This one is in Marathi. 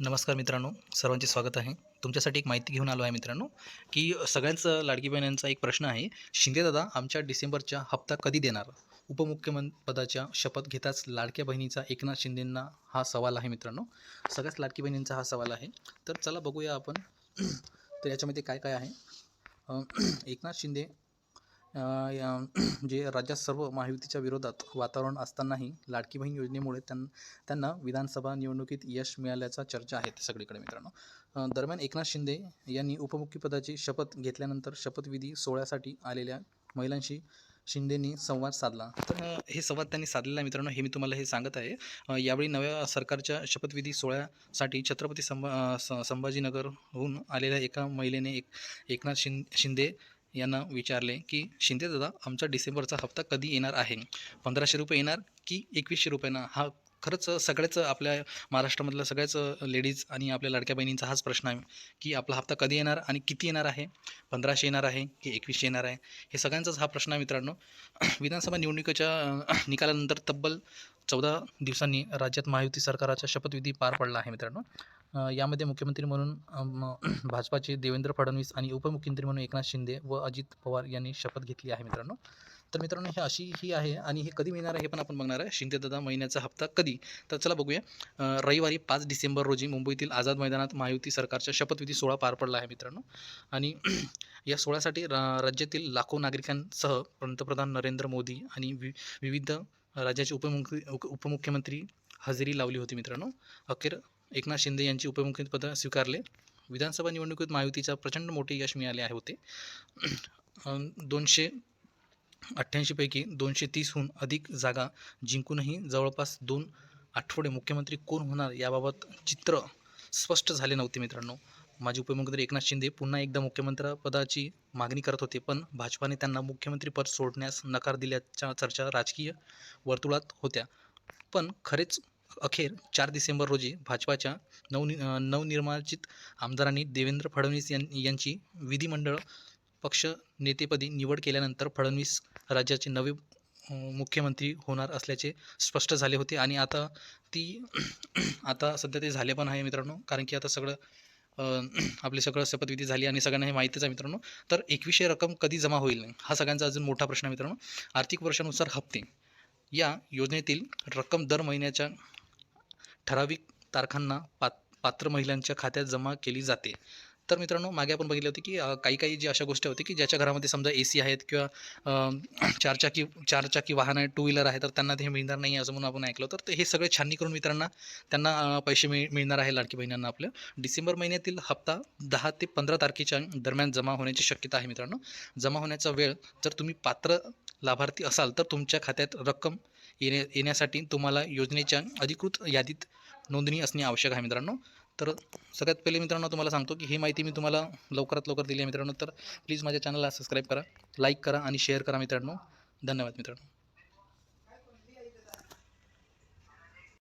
नमस्कार मित्रांनो सर्वांचे स्वागत आहे. तुमच्यासाठी एक माहिती घेऊन आलो आहे मित्रांनो की सगळ्यांचं लाडकी बहिणींचा एक प्रश्न आहे शिंदेदादा आमच्या डिसेंबरच्या हप्ता कधी देणार? उपमुख्यमंत्रीपदाच्या शपथ घेताच लाडक्या बहिणीचा एकनाथ शिंदेंना हा सवाल आहे मित्रांनो. सगळ्याच लाडकी बहिणींचा हा सवाल आहे. तर चला बघूया आपण तर याच्यामध्ये काय काय आहे? एकनाथ शिंदे जे राज्यात सर्व महायुतीच्या विरोधात वातावरण असतानाही लाडकी बहीण योजनेमुळे त्यां त्यांना विधानसभा निवडणुकीत यश मिळाल्याचा चर्चा आहे सगळीकडे मित्रांनो. दरम्यान एकनाथ शिंदे यांनी उपमुख्यपदाची शपथ घेतल्यानंतर शपथविधी सोहळ्यासाठी आलेल्या महिलांशी शिंदेनी संवाद साधला. तर हे संवाद त्यांनी साधलेला आहे मित्रांनो हे मी तुम्हाला हे सांगत आहे. यावेळी नव्या सरकारच्या शपथविधी सोहळ्यासाठी छत्रपती संभा संभाजीनगरहून आलेल्या एका महिलेने एक एकनाथ शिं शिंदे यांना विचारले की शिंदे दादा आमचा डिसेंबरचा हप्ता कधी येणार आहे? पंधराशे रुपये येणार की एकवीसशे रुपयांना? हा खरंच सगळ्याच आपल्या महाराष्ट्रामधल्या सगळ्याच लेडीज आणि आपल्या लाडक्या बहिणींचा हाच प्रश्न आहे की आपला हप्ता कधी येणार आणि किती येणार आहे? पंधराशे येणार आहे की एकवीसशे येणार आहे? हे सगळ्यांचाच हा प्रश्न आहे मित्रांनो. विधानसभा निवडणुकीच्या निकालानंतर तब्बल चौदा दिवसांनी राज्यात महायुती सरकाराचा शपथविधी पार पडला आहे मित्रांनो. यामध्ये मुख्यमंत्री म्हणून भाजपाचे देवेंद्र फडणवीस आणि उपमुख्यमंत्री म्हणून एकनाथ शिंदे व अजित पवार यांनी शपथ घेतली आहे मित्रांनो. तर मित्रांनो हे अशी ही आहे आणि हे कधी मिळणार आहे हे पण आपण बघणार आहे. शिंदेदादा महिन्याचा हप्ता कधी? तर चला बघूया. रविवारी पाच डिसेंबर रोजी मुंबईतील आझाद मैदानात महायुती सरकारचा शपथविधी सोहळा पार पडला आहे मित्रांनो. आणि या सोहळ्यासाठी रा राज्यातील लाखो नागरिकांसह पंतप्रधान नरेंद्र मोदी आणि वि विविध राज्याचे उपमुख्य उप- उपमुख्यमंत्री हजेरी लावली होती मित्रांनो. अखेर एकनाथ शिंदे यांची उपमुख्यपद स्वीकारले. विधानसभा निवडणुकीत महायुतीचा प्रचंड मोठे यश मिळाले आहे होते. दोनशे अठ्ठ्याऐंशीपैकी दोनशे तीसहून अधिक जागा जिंकूनही जवळपास दोन आठवडे मुख्यमंत्री कोण होणार याबाबत चित्र स्पष्ट झाले नव्हते मित्रांनो. माजी उपमुख्यमंत्री एकनाथ शिंदे पुन्हा एकदा मुख्यमंत्रीपदाची मागणी करत होते पण भाजपाने त्यांना मुख्यमंत्रीपद सोडण्यास नकार दिल्याच्या चर्चा राजकीय वर्तुळात होत्या. पण खरेच अखेर चार डिसेंबर रोजी भाजपाच्या नवनि नवनिर्वाचित आमदारांनी देवेंद्र फडणवीस यां यांची विधिमंडळ पक्ष नेतेपदी निवड केल्यानंतर फडणवीस राज्याचे नवे मुख्यमंत्री होणार असल्याचे स्पष्ट झाले होते. आणि आता ती आता सध्या ते झाले पण आहे मित्रांनो कारण की आता सगळं आपले सगळं शपथविधी झाली आणि सगळ्यांना हे माहितीच आहे मित्रांनो. तर एकवीसशे रक्कम कधी जमा होईल? हा सगळ्यांचा अजून मोठा प्रश्न आहे मित्रांनो. आर्थिक वर्षानुसार हप्ते. या योजनेतील रक्कम दर महिन्याच्या ठराविक तारखांना पात पात्र महिलांच्या खात्यात जमा केली जाते. तर मित्रांनो मागे आपण बघितले होते की काही काही जी अशा गोष्टी होती की ज्याच्या घरामध्ये समजा ए सी आहेत किंवा चारचाकी चारचाकी वाहन आहे टू व्हीलर आहे तर त्यांना ते मिळणार नाही असं म्हणून आपण ऐकलं तर हे सगळे छाननी करून मित्रांना त्यांना पैसे मिळ मिळणार आहे लाडकी बहिणींना आपल्या डिसेंबर महिन्यातील हप्ता दहा ते पंधरा तारखेच्या दरम्यान जमा होण्याची शक्यता आहे मित्रांनो. जमा होण्याचा वेळ जर तुम्ही पात्र लाभार्थी असाल तर तुमच्या खात्यात रक्कम येणे येण्यासाठी तुम्हाला योजनेच्या अधिकृत यादीत नोंदणी असणे आवश्यक आहे मित्रांनो. तर सगळ्यात पहिले मित्रांनो तुम्हाला सांगतो की ही माहिती मी तुम्हाला लवकरात लवकर दिली आहे मित्रांनो. तर प्लीज माझ्या चॅनलला सबस्क्राईब करा लाईक करा आणि शेअर करा मित्रांनो. धन्यवाद मित्रांनो.